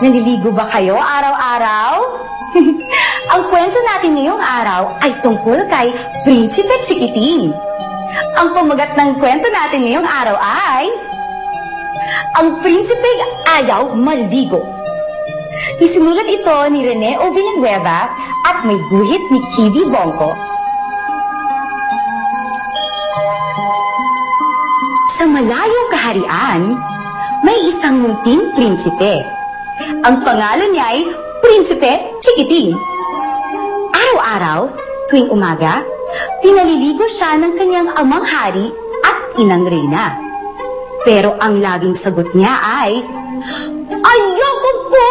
Naliligo ba kayo araw-araw? Ang kwento natin ngayong araw ay tungkol kay Prinsipe Chikiting. Ang pamagat ng kwento natin ngayong araw ay... Ang Prinsipe Ayaw Maligo. Isinulat ito ni Rene O. Villanueva at may guhit ni Kibi Bongko. Sa malayong kaharian, may isang munting prinsipe. Ang pangalan niya ay Prinsipe Chikiting. Araw-araw, tuwing umaga, pinaliligo siya ng kanyang amang hari at inang reyna. Pero ang laging sagot niya ay, Ayoko po!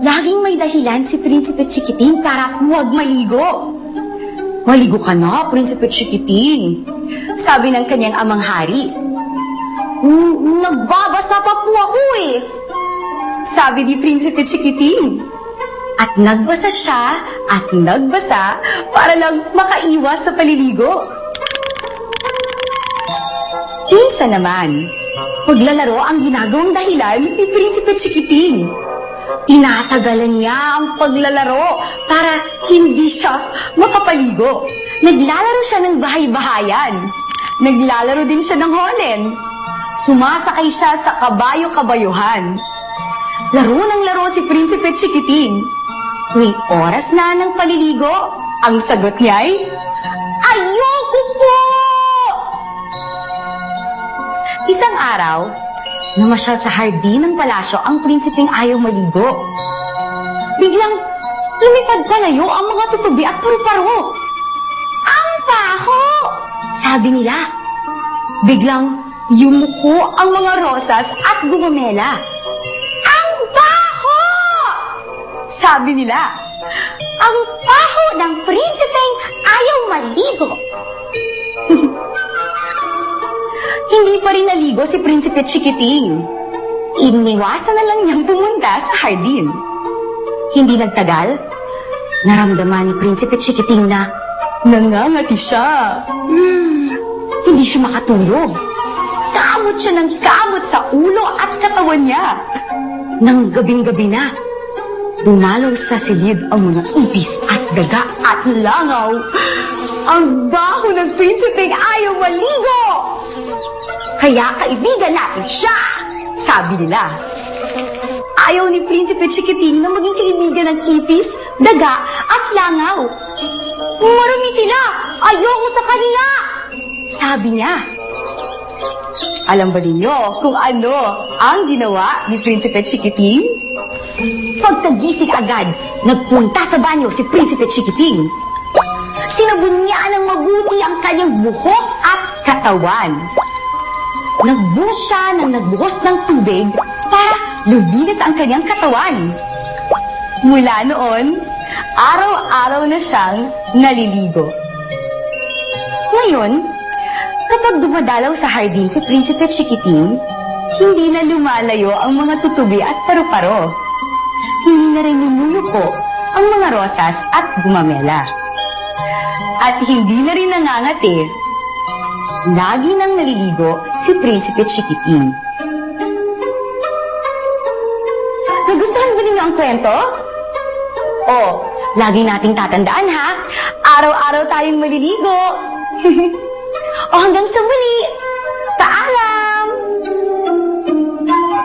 Laging may dahilan si Prinsipe Chikiting para huwag maligo. Maligo ka na, Prinsipe Chikiting. Sabi ng kanyang amang hari. "Mm, Nagbabasa pa po ako eh. Sabi ni Prinsipe Chikiting. At nagbasa siya at nagbasa para lang makaiwas sa paliligo. Minsan naman, paglalaro ang ginagawang dahilan ni Prinsipe Chikiting. Tinatagalan niya ang paglalaro para hindi siya makapaligo. Naglalaro siya ng bahay-bahayan. Naglalaro din siya ng holen. Sumasakay siya sa kabayo-kabayuhan. Laro ng laro si Prinsipe Chikiting. Tuwing oras na ng paliligo, ang sagot niya ay, Ayoko po! Isang araw, namasyal sa hardin ng palasyo ang prinsipeng ayaw maligo. Biglang lumipad palayo ang mga tutubi at paru-paro. Ang baho! Sabi nila. Biglang yumuko ang mga rosas at gumamela. Sabi nila. Ang baho ng prinsipeng ayaw maligo. Hindi pa rin naligo si Prinsipe Chikiting. Iniwasan na lang niyang pumunta sa hardin. Hindi nagtagal, naramdaman ni Prinsipe Chikiting na nangangati siya. Hmm, hindi siya makatulog. Kamot siya ng kamot sa ulo at katawan niya. Nang gabing-gabi na, dumalaw sa silid ang mga ipis at daga at langaw. Ang baho ng prinsipeng ayaw maligo! Kaya kaibigan natin siya! Sabi nila. Ayaw ni Prinsipe Chikiting na maging kaibigan ng ipis, daga at langaw. Marami sila! Ayoko sa kanila! Sabi niya. Alam ba ninyo kung ano ang ginawa ni Prinsipe Chikiting? Pagkagising agad, nagpunta sa banyo si Prinsipe Chikiting. Sinabon niya ng mabuti ang kanyang buhok at katawan. Nagbuhos siya ng nagbuhos ng tubig para luminis ang kanyang katawan. Mula noon, araw-araw na siyang naliligo. Ngayon, kapag dumadalaw sa hardin si Prinsipe Chikiting, hindi na lumalayo ang mga tutubi at paru-paro. Hindi na rin lumuluko ang mga rosas at gumamela. At hindi na rin nangangati Lagi nang naliligo si Prinsipe Chikiting. Nagustuhan ba ninyo ang kwento? O, lagi nating tatandaan ha, araw-araw tayong maliligo. o hanggang sa muli, paalam!